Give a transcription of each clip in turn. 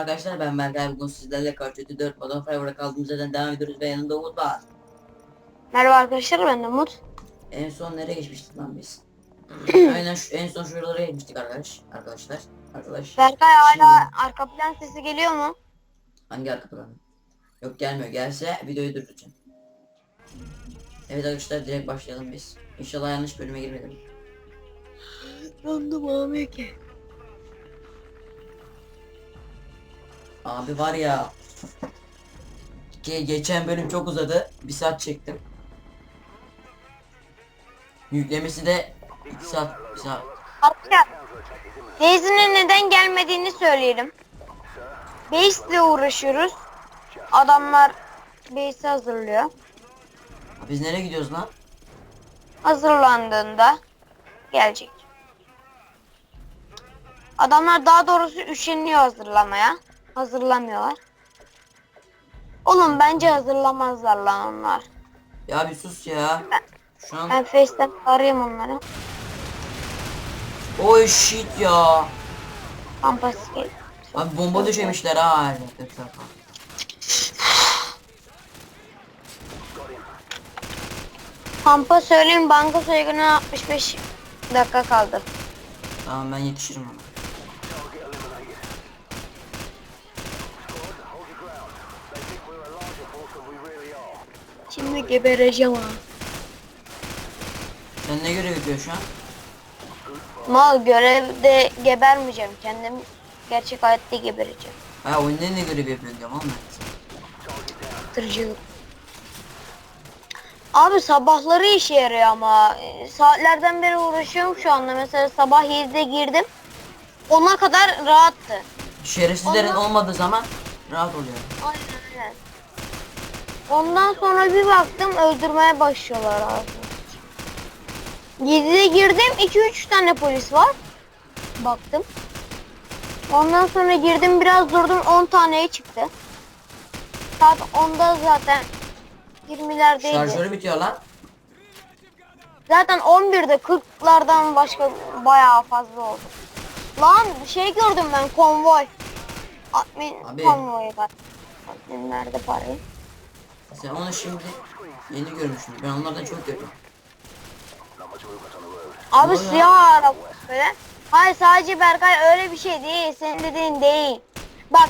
arkadaşlar ben Berkay bugün sizlerle Duty 4 Modern Warfare'a kaldığımız yerden devam ediyoruz ve yanımda Umut var. Merhaba arkadaşlar ben de Umut. En son nereye geçmiştik lan biz? Aynen şu, en son şuralara geçmiştik arkadaş. Arkadaşlar. Arkadaş. Berkay hala arka plan sesi geliyor mu? Hangi arka planı? Yok gelmiyor. Gelse videoyu durduracağım. Evet arkadaşlar direkt başlayalım biz. İnşallah yanlış bölüme girmedim. Yandım abi ki. Abi var ya. Ge geçen bölüm çok uzadı. Bir saat çektim. Yüklemesi de 2 saat, 1 saat. Arkadaşlar Daisy'nin neden gelmediğini söyleyelim. İle uğraşıyoruz. Adamlar base hazırlıyor. Biz nereye gidiyoruz lan? Hazırlandığında gelecek. Adamlar daha doğrusu üşeniyor hazırlamaya. Hazırlamıyorlar. Oğlum bence hazırlamazlar lan onlar. Ya bir sus ya. Şu an Ben Face'ten arayayım onları. oh shit ya. Kampas gel. Abi bomba düşemişler ha etrafa. Kampa söyleyeyim banka soygununa 65 dakika kaldı. Tamam ben yetişirim ona. Şimdi gebereceğim ha. Sen ne görev yapıyorsun şu an? Mal görevde gebermeyeceğim. Kendim gerçek hayatta gebereceğim. Ha oyunda ne görev yapıyorsun diyorum ben. Tırcılık. Abi sabahları işe yarıyor ama e, saatlerden beri uğraşıyorum şu anda. Mesela sabah 7'de girdim. Ona kadar rahattı. Şerefsizlerin Ondan- olmadığı zaman rahat oluyor. Aynen. Ondan sonra bir baktım öldürmeye başlıyorlar abi. 7'de girdim 2-3 tane polis var. Baktım. Ondan sonra girdim biraz durdum 10 taneye çıktı. Saat 10'da zaten 20'lerdeydi. Şarjörü bitiyor lan. Zaten 11'de 40'lardan başka bayağı fazla oldu. Lan şey gördüm ben konvoy. Admin Abi. konvoyu var. Admin nerede parayı? Sen onu şimdi yeni görmüşsün. Ben onlardan çok görüyorum. Abi siyah araba böyle. Hayır sadece Berkay öyle bir şey değil. Senin dediğin değil. Bak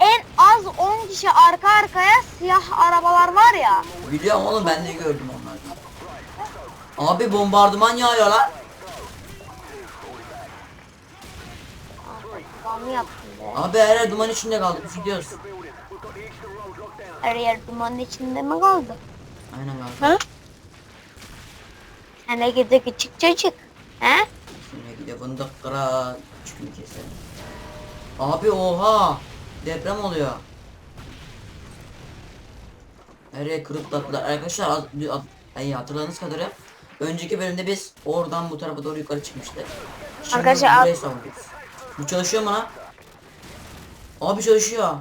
en az 10 kişi arka arkaya siyah arabalar var ya. Biliyorum oğlum ben de gördüm onlardan. Abi bombardıman yağıyor lan. Abi her yer duman içinde kaldı. Biz gidiyoruz. Her yer dumanın içinde mi kaldı? Aynen abi. Ha? Hani gidi küçük çocuk. He? Şimdi gidiyor fındık kıra. Çıkını keselim. Abi oha. Deprem oluyor. Her yer kırıkladılar. Arkadaşlar az, az, ay, hatırladığınız kadarıyla önceki bölümde biz oradan bu tarafa doğru yukarı çıkmıştık. Şimdi Arkadaşlar, burayı savunuyoruz. Bu çalışıyor mu lan? Abi çalışıyor.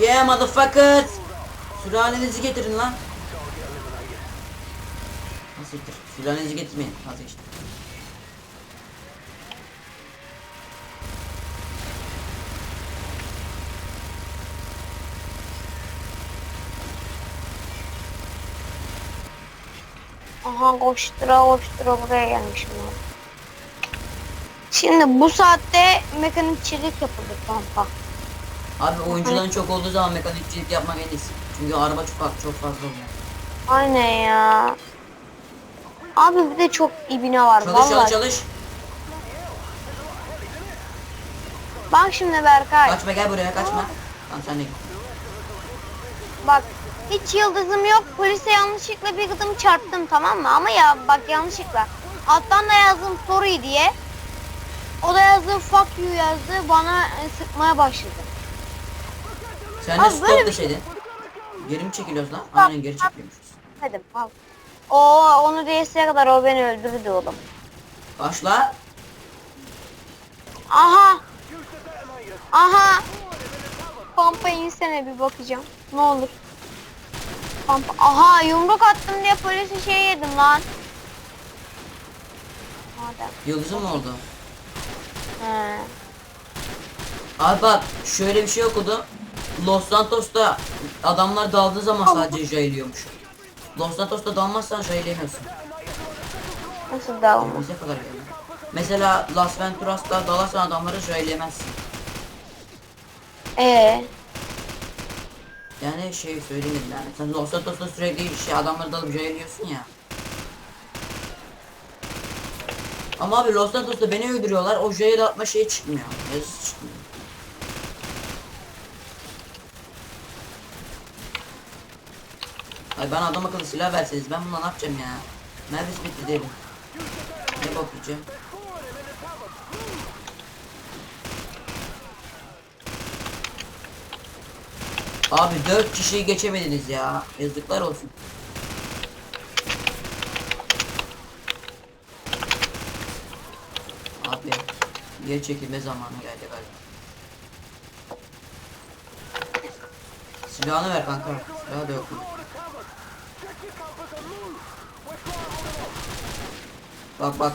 Yeah motherfuckers. Sülalenizi getirin lan. Nasıl getir? Sülalenizi getirmeyin. Nasıl işte. Aha koştura koştura buraya gelmişim ben. Şimdi bu saatte mekanikçilik yapılır kanka. Abi oyuncuların çok olduğu zaman mekanikçilik yapmak en iyisi. Çünkü araba çok çok fazla oluyor. Aynen ya. Abi bir de çok ibine var Çalış çalış vallahi. çalış. Bak şimdi Berkay. Kaçma gel buraya kaçma. Tamam sen de git. Bak hiç yıldızım yok. Polise yanlışlıkla bir gıdım çarptım tamam mı? Ama ya bak yanlışlıkla. Alttan da yazdım sorry diye. O da yazdı fuck you yazdı. Bana e, sıkmaya başladı. Sen de Abi stop bir deseydin. Geri mi çekiliyoruz lan? Aynen geri çekiliyormuşuz. Hadi al. O onu DS'ye kadar o beni öldürdü oğlum. Başla. Aha. Aha. Pampa insene bir bakacağım. Ne olur. Pampa. Aha yumruk attım diye polise şey yedim lan. Madem. Yıldızın mı oldu? He. Abi bak şöyle bir şey okudum. Los Santos'ta adamlar daldığı zaman sadece jayılıyormuş. Los Santos'ta dalmazsan jaylemiyorsun. Nasıl dağılma? Bize kadar geldi. Mesela Las Venturas'ta dalarsan adamları jaylemezsin. Ee, Yani şey söyleyeyim yani. Sen Los Santos'ta sürekli şey adamları dalıp jaylıyorsun ya. Ama abi Los Santos'ta beni öldürüyorlar. O jail atma şeyi çıkmıyor. Yazısı çıkmıyor. Ay ben adam akıllı silah verseniz ben bununla ne yapacağım ya? Mervis bitti derim. Ne bakacağım? Abi dört kişiyi geçemediniz ya. Yazıklar olsun. Abi geri çekilme zamanı geldi galiba. Silahını ver kanka. Silahı da yok mu? Bak bak.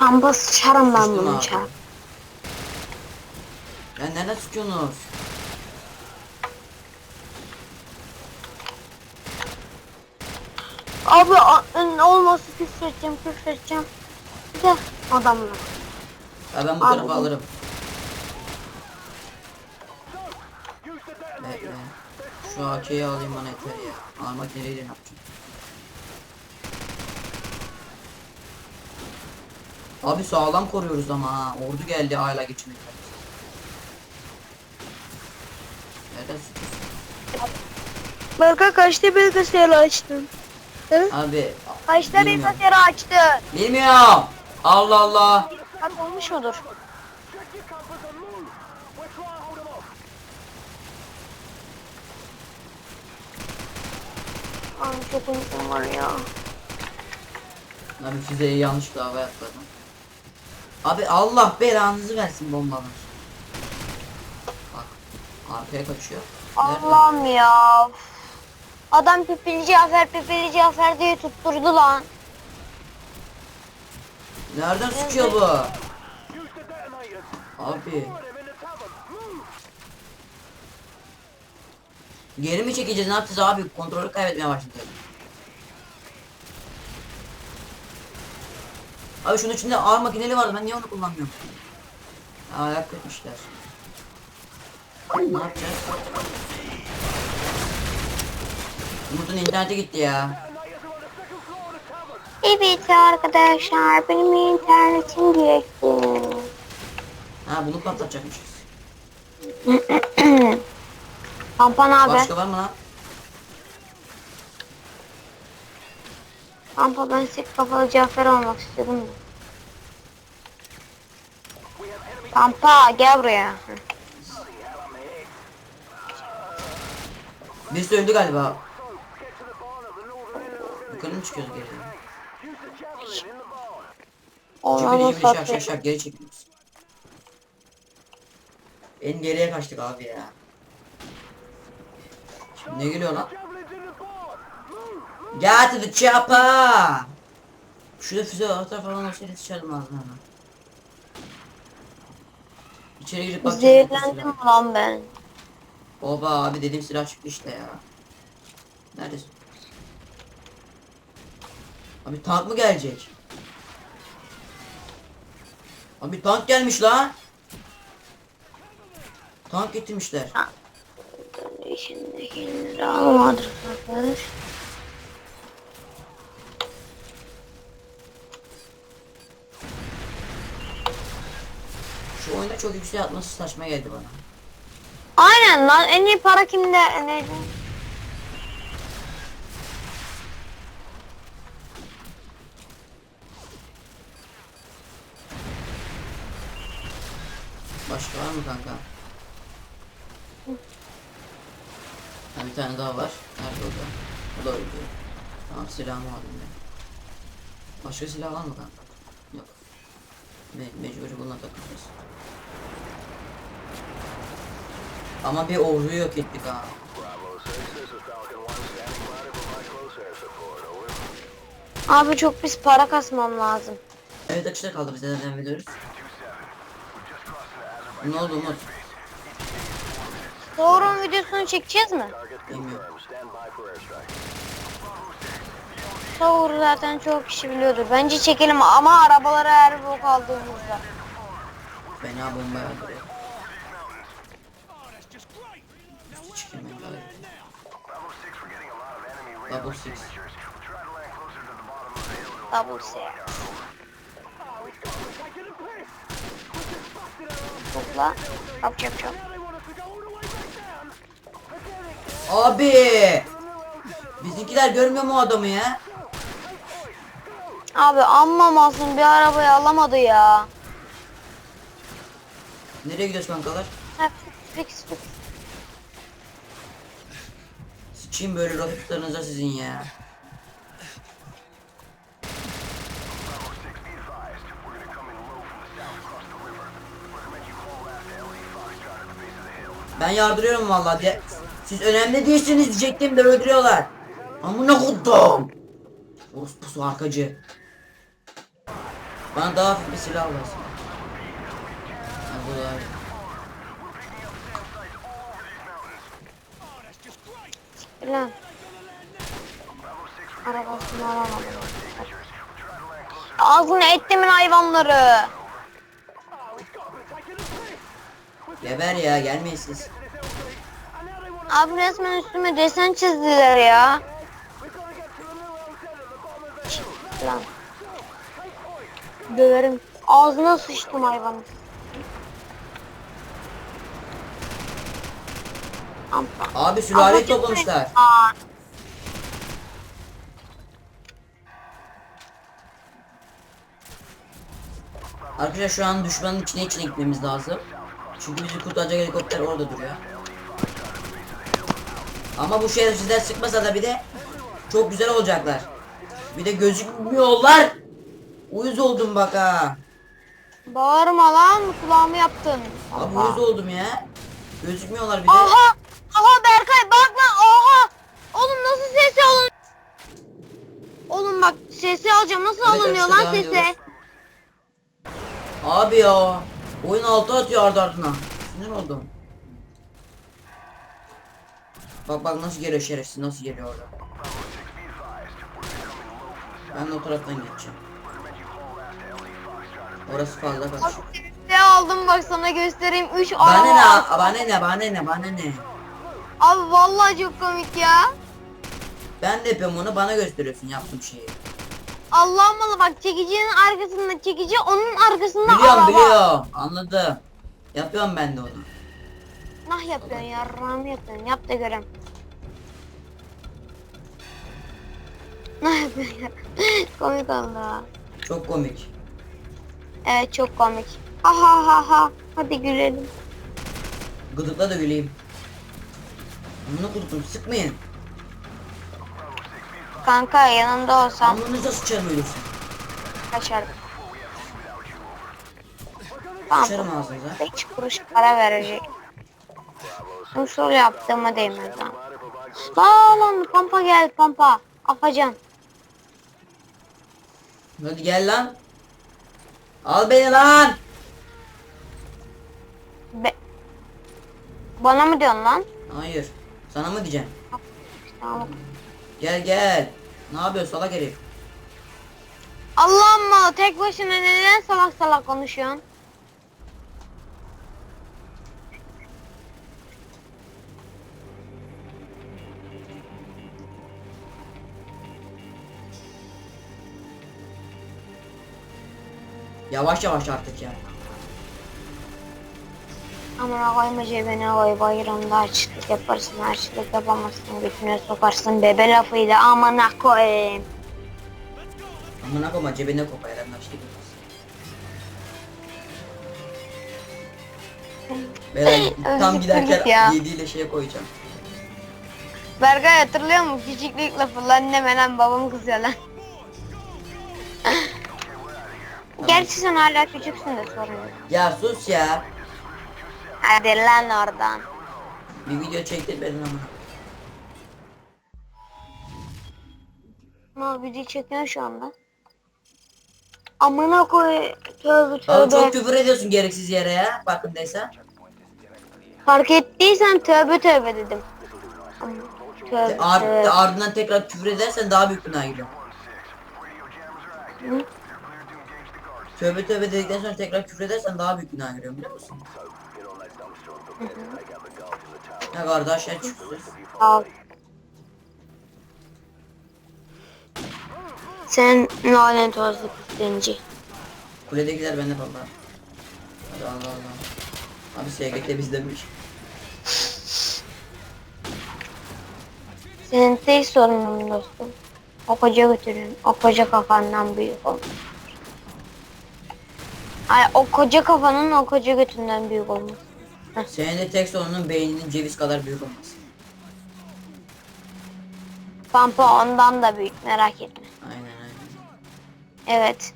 Amba sıçarım ben bunu abi. çar. Ya nereden sıkıyorsunuz? Abi a- n- olmasa küfür edeceğim küfür edeceğim. Bir de adamlar. Ya ben bu Abi tarafa bu- alırım. Bekle. Şu AK'yi alayım bana yeter ya. Almak nereyle ne yapacağım? Abi sağlam koruyoruz ama ha. Ordu geldi hala geçmek. Nereden? Berka kaçta bilgisayarı açtın? Abi Kaçta bilmiyorum. bilgisayarı açtın? Bilmiyorum. Allah Allah. Bak olmuş mudur? Abi çok uykum var ya. Abi füzeyi yanlışlıkla havaya atladım. Abi Allah belanızı versin bombalar. Bak arkaya kaçıyor. Nerede? Allah'ım ya. Adam pipili Cafer pipili Cafer diye tutturdu lan. Nereden sıkıyor bu? Abi. Geri mi çekeceğiz ne yapacağız abi? Kontrolü kaybetmeye başladık. Abi şunun içinde ağır makineli vardı ben niye onu kullanmıyorum? Ayak etmişler. Ne yapacağız? Umut'un interneti gitti ya. Evet arkadaşlar benim internetim gitti. Ha bunu patlatacakmışız. Pampan abi. Başka var mı lan? Pampa ben sik kafalı Cafer olmak istedim de. Pampa gel buraya. Birisi öldü galiba. Yukarı mı çıkıyoruz geri? Olmamı Cibili cibili şak şak geri çekiliyoruz. En geriye kaçtık abi ya. Şimdi ne geliyor lan? Get to the chopper! Şurada füze atar falan olsaydı sıçardım ağzına hemen. İçeri girip bakacağım. Zehirlendim lan ben? Oba abi dediğim silah çıktı işte ya. Neredesin? Abi tank mı gelecek? Abi tank gelmiş lan. Tank getirmişler. İçindekileri almadı arkadaş. Şu oyunda çok yüksek atması saçma geldi bana. Aynen lan en iyi para kimde? Neydi? Başka var mı kanka? Ha, bir tane daha var. Nerede o da? O da öldü. Tamam silahımı aldım ben. Başka silah var mı kanka? Me mecburi bununla takılacağız. Ama bir orduyu yok ettik ha. Abi çok pis para kasmam lazım. Evet akışta kaldı bize devam ediyoruz. Ne oldu Umut? Doğru'nun videosunu çekeceğiz mi? Bilmiyorum. Doğru zaten çok kişi biliyordur. Bence çekelim ama arabalara her bok aldığımızda. Fena bomba. Üstü iyi. Double six. Double C. Topla. Yap yap yap. Abi! Bizimkiler görmüyor mu adamı ya? Abi amma masum bir arabayı alamadı ya. Nereye gidiyoruz kankalar? Ha, fix fix. Sıçayım böyle rakiplerinize sizin ya. Ben yardırıyorum vallahi. Siz önemli değilsiniz diyecektim de öldürüyorlar. Amına koydum. Orospusu arkacı. Bana daha hafif bir silah lazım. Ha, bu iyi. Lan. Arabasını alamadım. Ağzını ettimin hayvanları. Geber ya gelmeyin siz. Abi resmen üstüme desen çizdiler ya. Lan. Döverim. Ağzına sıçtım hayvanı. Ampa. Abi çok toplamışlar. Aa, Arkadaşlar şu an düşmanın içine içine gitmemiz lazım. Çünkü bizi kurtaracak helikopter orada duruyor. Ama bu şerefsizler sıkmasa da bir de çok güzel olacaklar. Bir de gözükmüyorlar. Uyuz oldum bak ha. Bağırma lan kulağımı yaptın. Abi Allah. uyuz oldum ya. Gözükmüyorlar bir de. Aha! Aha Berkay bak lan oha! Oğlum nasıl sesi alın? Oğlum bak sesi alacağım nasıl Evet, alınıyor lan sesi? Abi ya. Oyun altı atıyor ardı ardına. Sinir oldum. Bak bak nasıl geliyor şerefsiz nasıl geliyor orada. Ben de o taraftan geçeceğim. Orası fazla kaç. Sesi aldım bak sana göstereyim 3 Bana ne, bana ne, bana ne, bana ne. Abi vallahi çok komik ya. Ben de yapıyorum onu, bana gösteriyorsun yaptığım şeyi. Allah'ım malı bak çekicinin arkasında çekici onun arkasında Biliyorum, araba. biliyorum. Anladım. Yapıyorum ben de onu. Nah yapıyorsun ya ram yapıyorsun yap da görem. Nah yapıyorsun ya. komik oldu. ha. Çok komik. Evet çok komik. Ha ha ha ha. Hadi gülelim. Gıdıkla da güleyim. Bunu kurdum, sıkmayın. Kanka yanında olsam Amınıza sıçarım ölürsün. kaçardım. Tamam. Sıçarım ağzınıza. Hiç kuruş para verecek. Usul yaptığıma değmez lan. Lan lan pampa gel pampa. Afacan. Hadi gel lan. Al beni lan. Be Bana mı diyorsun lan? Hayır. Sana mı diyeceğim? Tamam. Gel gel. Ne yapıyorsun salak herif? Allah'ım tek başına neden salak salak konuşuyorsun? Yavaş yavaş artık ya. Amına koyma cebine koy bayramda açlık yaparsın açlık yapamazsın götüne sokarsın bebe lafıyla amına koyayım. Amına koyma cebine koy bayramda şey girmez. Ben tam giderken dilerim ya. yediğiyle şeye koyacağım. Berkay hatırlıyor musun? Küçüklük lafı lan deme lan babam kızıyor lan. Gerçi sen hala küçüksün de sorun yok. Ya sus ya. Hadi lan oradan. Bir video çektir benim ama. Ama video çekiyor şu anda. Amına koy. Tövbe tövbe. çok küfür ediyorsun gereksiz yere ya. Farkındaysan. Fark ettiysen tövbe tövbe dedim. Tövbe. Ar tövbe. ardından tekrar küfür edersen daha büyük günah giriyor. Hı? Tövbe tövbe dedikten sonra tekrar küfür edersen daha büyük günah giriyor biliyor musun? Ya kardeş ya çıksın. Al. Sen lanet olsun zenci. Kuledekiler bende valla. Hadi Allah Allah. Abi SGT bizdemiş. Senin tek sorunun dostum. O koca götürün. O koca kafandan büyük olmuş. Ay o koca kafanın o koca götünden büyük olmuş. Senin de tek sorunun beyninin ceviz kadar büyük olması. Pampa ondan da büyük merak etme. Aynen aynen. Evet.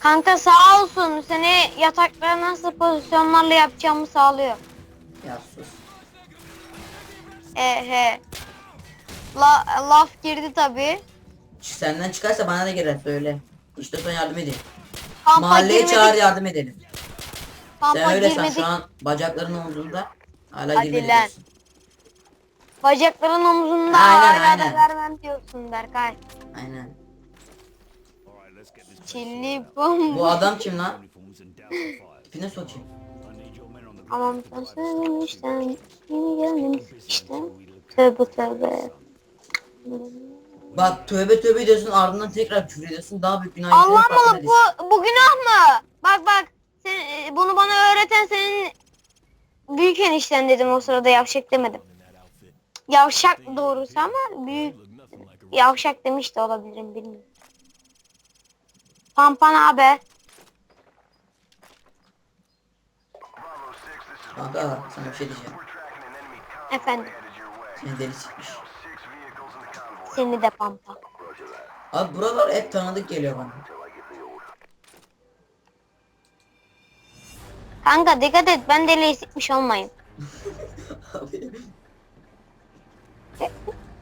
Kanka sağ olsun seni yataklara nasıl pozisyonlarla yapacağımı sağlıyor. Ya sus. E he. La, laf girdi tabi. Senden çıkarsa bana da girer söyle. İşte son yardım edeyim. Pampa Mahalleye girmedi. çağır yardım edelim. Pampa Sen öyle sen girmedi. şu an bacakların omzunda. Hala Hadi lan. Bacakların omzunda Aynen, hala da aynen. vermem diyorsun Berkay. Aynen. Çilli bom. Bu adam kim lan? Tipine sokayım. Aman sen söylemişten yeni geldim işte. Tövbe tövbe. Bak tövbe tövbe diyorsun ardından tekrar küfür ediyorsun daha büyük günah Allah değilsin. bu, bu günah mı? Bak bak sen, e, bunu bana öğreten senin büyük enişten dedim o sırada yavşak demedim. Yavşak doğrusu ama büyük yavşak demiş de olabilirim bilmiyorum. Pampan abi. Kanka sana bir şey diyeceğim. Efendim Seni deli sikmiş. Seni de pampa. Abi buralar hep tanıdık geliyor bana. Kanka dikkat et ben deliği sikmiş olmayayım. Abi.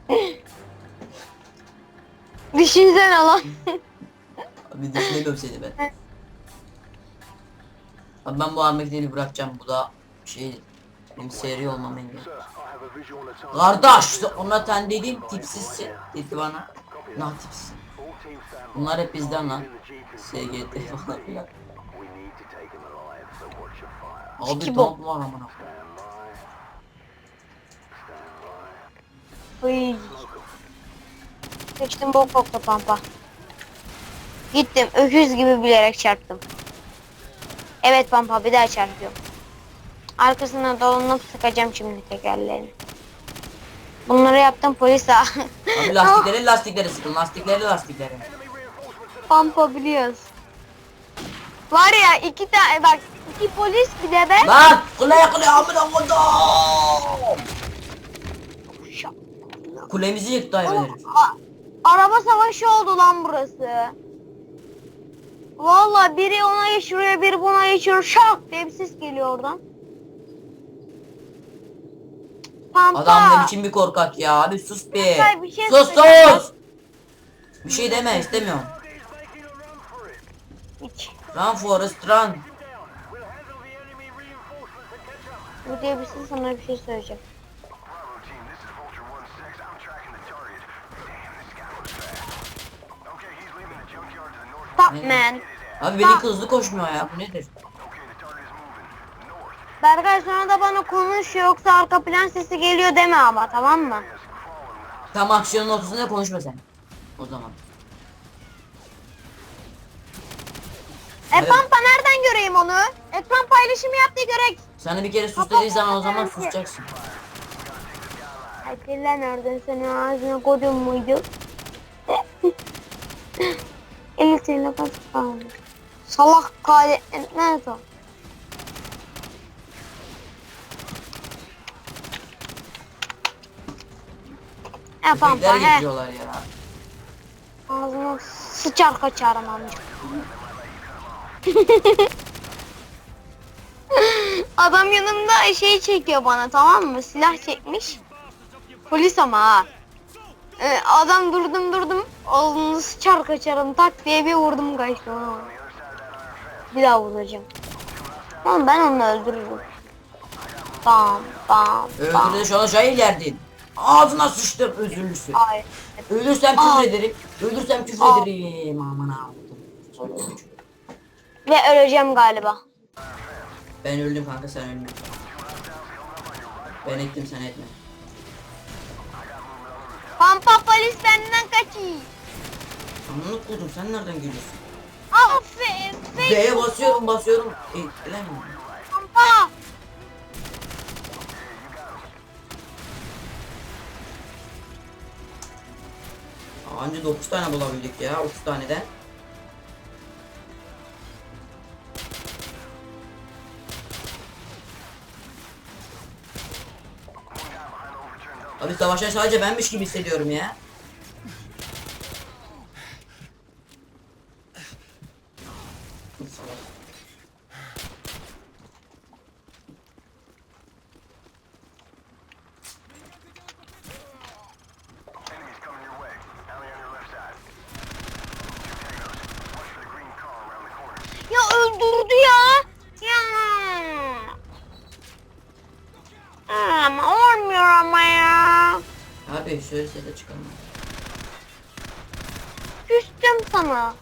Düşünsene lan. Abi düşünemiyorum seni ben. Abi ben bu armak deli bırakacağım. Bu da şey benim seri olmam engel. Kardeş ona sen dediğin tipsizsin. Dedi bana. Nah tipsizsin. Bunlar hep bizden lan. SGT falan filan. Abi dump var amına. Uy. Geçtim bok bokta pampa. Gittim öküz gibi bilerek çarptım. Evet pampa bir daha çarpıyorum. Arkasına dolanıp sıkacağım şimdi tekerlerini. Bunları yaptım polis ağa. Abi lastikleri lastikleri sıkın lastikleri lastikleri. pampa biliyoruz. Var ya iki tane bak iki polis bir de ben. Lan kuleye kuleye amına kodum. Kulemizi yıktı hayvan herif. araba savaşı oldu lan burası. Vallahi biri ona geçiriyor, biri buna geçiriyor. Şak diye bir ses geliyor oradan. Adam ne biçim bir korkak ya abi sus be. Bir şey sus sus. Bir şey deme istemiyorum. Hiç. Run Forrest run. Bu diye bir şey sana bir şey söyleyeceğim. Fuck man. Abi benimki hızlı koşmuyor ya bu nedir? Berkay sonra da bana konuş yoksa arka plan sesi geliyor deme ama tamam mı? Tam aksiyonun ortasında konuşma sen. O zaman. E Evet. Pampa nereden göreyim onu? Ekran paylaşımı yaptı görek. Sana bir kere sus dediği zaman o zaman susacaksın. Atilla nereden senin ağzına koydun muydu? Elisiyle kaç kaldı. Salak kale nerede E Pampa Köpekler he. getiriyorlar ya. Ağzına sıçar kaçarım amca. Adam yanımda şey çekiyor bana tamam mı? Silah çekmiş. Polis ama ha. Ee, adam durdum durdum. Oğlunu sıçar kaçarım tak diye bir vurdum kaçtı ona. Bir daha vuracağım. Oğlum ben onu öldürürüm. Bam bam bam. Öldürüş ona şahil yerdin. Ağzına sıçtım özürlüsü. Ay. Ölürsem Aa. küfür ederim. Ölürsem küfür Aa. ederim. Aman Allah'ım. Ve öleceğim galiba. Ben öldüm kanka sen ölme. Ben ettim sen etme. Pampa polis benden kaçıyor. Anlık kurdum sen nereden geliyorsun? Aferin. B'ye basıyorum basıyorum. E, lan. Pampa. Anca 9 tane bulabildik ya 30 taneden. Abi savaşan sadece benmiş gibi hissediyorum ya. Küstüm sana.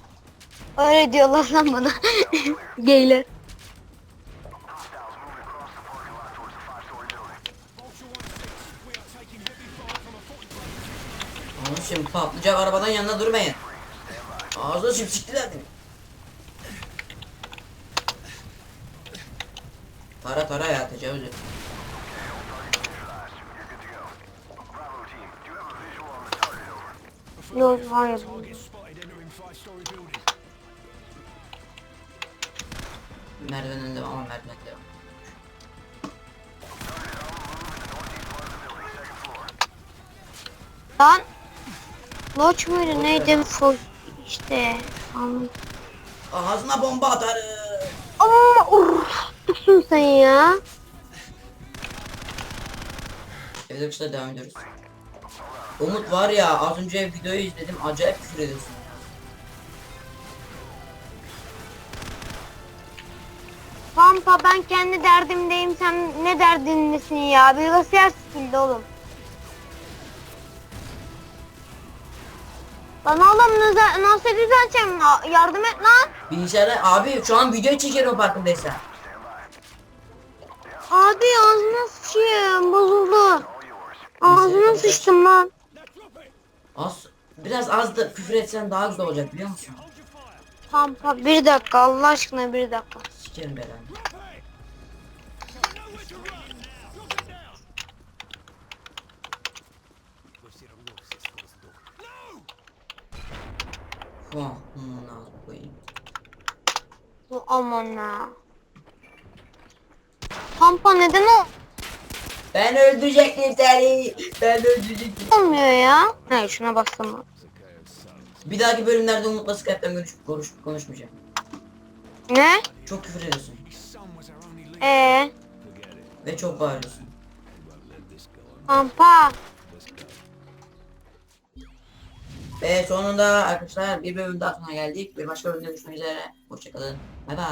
Öyle diyorlar lan bana. Geyler. Oğlum şimdi patlayacak arabadan yanına durmayın. Ağzına şimdi siktiler beni. Tara tara ya tecavüz et. Yok hayır. Merdivenin devam ama merdiven devam. Lan. Loç muydu neydi? Full işte. Anladım. Ağzına bomba atarım. Ama ursun sen ya. Evet arkadaşlar devam ediyoruz. Umut var ya az önce videoyu izledim acayip küfür ediyorsun. Pampa ben kendi derdimdeyim sen ne derdindesin ya? Bilgisayar sikildi oğlum. Lan oğlum nasıl, nasıl düzelteceğim? A- Yardım et lan. Bilgisayarda abi şu an video çekiyorum farkındaysan. Abi ağzına sıçayım bozuldu. Ağzına sıçtım lan. Az biraz az da küfür etsen daha güzel olacak biliyor musun? Pampa bir dakika Allah aşkına bir dakika. Sikerim belanı. Ağzına koyayım. Bu aman ha. Pampa neden o Ben öldürecektim seni. Ben öldürecektim. olmuyor ya? He şuna baksana. Bir dahaki bölümlerde Umut'la Skype'den konuş, konuş, konuşmayacağım. Ne? Çok küfür ediyorsun. Ee, Ve çok bağırıyorsun. Pampa. Ve sonunda arkadaşlar bir bölüm daha sonuna geldik. Bir başka bölümde görüşmek üzere. Hoşçakalın. Bay bay.